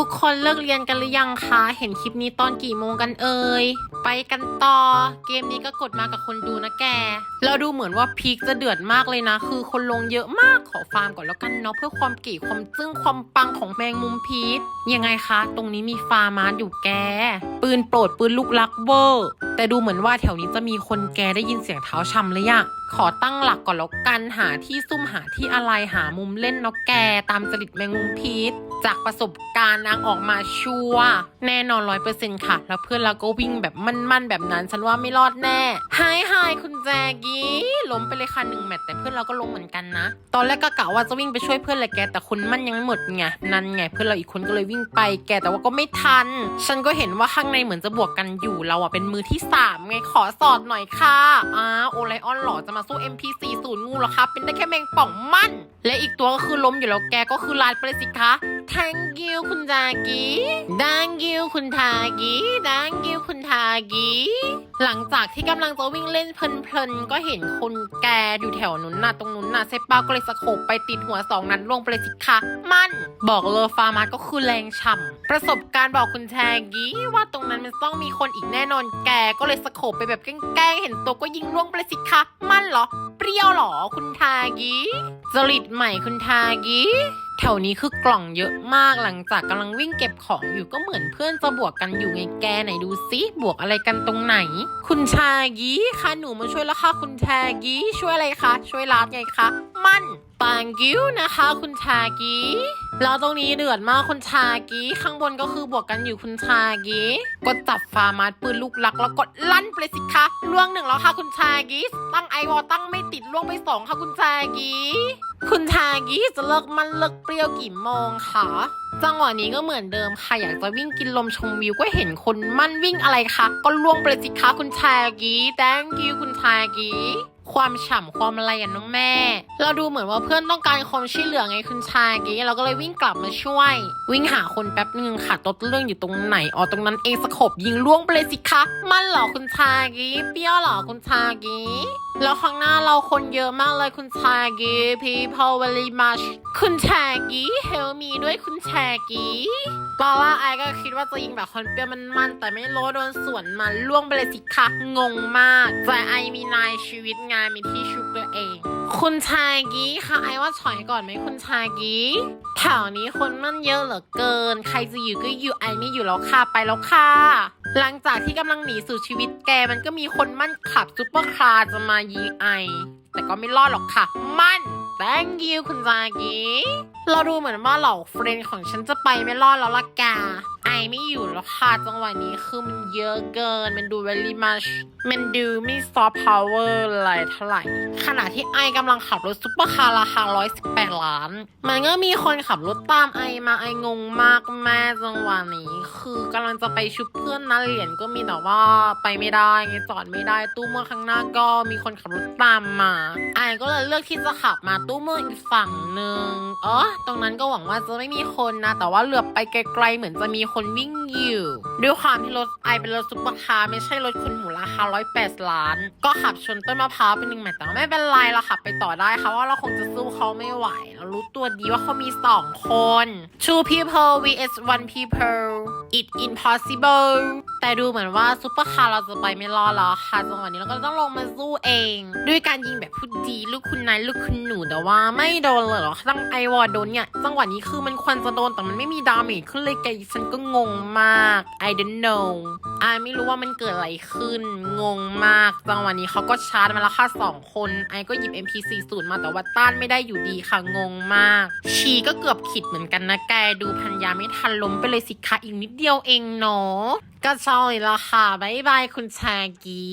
ทุกคนเลิกเรียนกันหรือยังคะ เห็นคลิปนี้ตอนกี่โมงกันเอ่ย ไปกันต่อ เกมนี้ก็กดมากับคนดูนะแก เราดูเหมือนว่าพีคจะเดือดมากเลยนะ คือคนลงเยอะมาก ขอฟาร์มก่อนแล้วกันเนาะ เพื่อความเก๋ความจึ้งความปังของแมงมุมพีคยังไงคะ ตรงนี้มีฟาร์มาร์อยู่แก ปืนโปรดปืนลูกลักเวอร์ แต่ดูเหมือนว่าแถวนี้จะมีคนแกได้ยินเสียงเท้าชำเลยอะขอตั้งหลักก่อนแล้วกัน หาที่ซุ่มหาที่อะไรหามุมเล่นเนาะแก ตามจริตแมงมุมพีช จากประสบการณ์นางออกมาชัวแน่นอนร้อยเปอร์เซ็นต์ค่ะ แล้วเพื่อนเราก็วิ่งแบบมั่นๆแบบนั้น ฉันว่าไม่รอดแน่ไฮไฮคุณแจกี้ล้มไปเลยค่ะหนึ่งแมตช์แต่เพื่อนเราก็ล้มเหมือนกันนะ ตอนแรกก็กะว่าจะวิ่งไปช่วยเพื่อนแหละแกแต่คนมั่นยังไม่หมดไงนั่นไงเพื่อนเราอีกคนก็เลยวิ่งไปแกแต่ว่าก็ไม่ทัน ฉันก็เห็นว่าข้างในเหมือนจะบวกกันอยู่เราอะเป็นมือที่สามไงขอสอดหน่อยค่ะอ้าวโอไลออนหล่อจะมาสู้ MP40 งูเหรอคะเป็นได้แค่แมงป่องมั่นและอีกตัวก็คือล้มอยู่แล้วแกก็คือลาดไปเลยสิคะ thank you คุณทากิ thank you คุณทากิ thank you คุณทากิ หลังจากที่กำลังจะวิ่งเล่นเพลินๆ ก็เห็นคนแกอยู่แถวนู้นน่ะตรงนู้นน่ะเซปาก็เลยสะโคบไปติดหัวสองนัดล่วงไปเลยสิคะมันบอกเลยฟาร์มาก็คือแรงฉ่ำประสบการณ์บอกคุณแทกี้ว่าตรงนั้นมันต้องมีคนอีกแน่นอนแกก็เลยสะโคบไปแบบแกล้งเห็นตัวก็ยิงล่วงไปเลยสิคะมันเหรอ เปรี้ยวเหรอคุณทากี้จริตใหม่คุณทากี้แถวนี้คือกล่องเยอะมากหลังจากกำลังวิ่งเก็บของอยู่ก็เหมือนเพื่อนจะบวกกันอยู่ไงแกไหนดูซิบวกอะไรกันตรงไหนคุณชากีคะหนูมาช่วยแล้วค่ะคุณชากีช่วยอะไรคะช่วยลาดไงคะมันปังกิ้วนะคะ คุณชากีแล้วตรงนี้เดือดมากคุณชากีข้างบนก็คือบวกกันอยู่คุณชากีก็จับฟาร์มาสปืนลูกหลักแล้วกดลั่นไปสิคะล่วงหนึ่งแล้วค่ะคุณชากีตั้งไอวอลตั้งไม่ติดล่วงไปสองค่ะคุณชากีคุณทากิจะเลิกมันเลิกเปรี้ยวกี่โมงคะ จังหวะนี้ก็เหมือนเดิมค่ะ อยากจะวิ่งกินลมชมวิวก็เห็นคนมั่นวิ่งอะไรคะก็ล่วงไปสิคะคุณชากี thank you คุณชากิ ความฉ่ำความอะไรอะน้องแม่ เราดูเหมือนว่าเพื่อนต้องการความช่วยเหลือไงคุณชายกิเราก็เลยวิ่งกลับมาช่วย วิ่งหาคนแป๊บนึงค่ะต้นเรื่องอยู่ตรงไหนอ๋อตรงนั้นเองสกบยิงล่วงไปเลยสิคะมันเหรอคุณชากิเปรี้ยวเหรอคุณชากิแล้วข้างหน้าเราคนเยอะมากเลยคุณชากี people very much คุณชากี help me ด้วยคุณชากีตอนแรกไอ้ก็คิดว่าจะยิงแบบคนเปี้ยมันมันๆแต่ไม่รู้โดนสวนมาล่วงไปเลยสิคะงงมากแต่ไอมีนายชีวิตไงามีที่ชุบตัวเอง คุณชากี้ค่ะไอว่าถอยก่อนไหมคุณชากี้แถวนี้คนมันเยอะเหลือเกิน ใครจะอยู่ก็อยู่ไอไม่อยู่แล้วค่ะไปแล้วค่ะ หลังจากที่กำลังหนีสู่ชีวิตแกมันก็มีคนมั่นขับซุปเปอร์คาร์จะมายีไอ แต่ก็ไม่รอดหรอกค่ะ มั่น thank you คุณชากี้ เราดูเหมือนว่าเหล่าเฟรนด์ของฉันจะไปไม่รอดแล้วละกา ไอไม่อยู่แล้วค่ะจังหวะนี้คือมันเยอะเกิน มันดู very much มันดูไม่ soft power อะไรเท่าไหร่ ขณะที่ไอกำลังขับรถซุปเปอร์คาร์ราคา 118 ล้าน มันก็มีคนขับรถตามไอมาไองงมากแม่จังหวะนี้ คือกำลังจะไปชุบเพื่อนนะเหรียญก็มีแต่ว่าไปไม่ได้ไงจอดไม่ได้ตู้เมื่อข้างหน้าก็มีคนขับรถตามมา ไอก็เลยเลือกที่จะขับมาตู้เมื่ออีกฝั่งหนึ่งเออตรงนั้นก็หวังว่าจะไม่มีคนนะ แต่ว่าเหลือบไปไกลๆเหมือนจะมีคนวิ่งอยู่ด้วยความที่รถไอเป็นรถซุปเปอร์คาร์ไม่ใช่รถคุณหมูราคาร้อยแปดล้าน ก็ขับชนต้นมะพร้าวเป็นหนึ่งแมตช์แต่ไม่เป็นไรเราขับไปต่อได้ค่ะว่าเราคงจะสู้เขาไม่ไหว เรารู้ตัวดีว่าเขามีสองคน two people vs one people it impossible แต่ดูเหมือนว่าซุปเปอร์คาร์เราจะไปไม่รอดแล้วค่ะจังหวะนี้เราก็ต้องลงมาสู้เอง ด้วยการยิงแบบพูดดีลูกคุณนายลูกคุณหนูแต่ว่าไม่โดนเลยเหรอตั้งไอวอร์โดนเนี่ย จังหวะนี้คือมันควรจะโดนแต่มันไม่มีดาเมจขึ้นเลยแกฉันก็งงมาก I don't know ไอไม่รู้ว่ามันเกิดอะไรขึ้น งงมาก จังหวะนี้เขาก็ชาร์จมาแล้วค่ะสองคนไอก็หยิบ MP40 มาแต่ว่าต้านไม่ได้อยู่ดีค่ะงงมาก ชีก็เกือบขิดเหมือนกันนะแกดูพันยาไม่ทันล้มไปเลยสิคะอีกนิดเดียวเองเนาะก็ซอยละค่ะ บ๊ายบายคุณชากี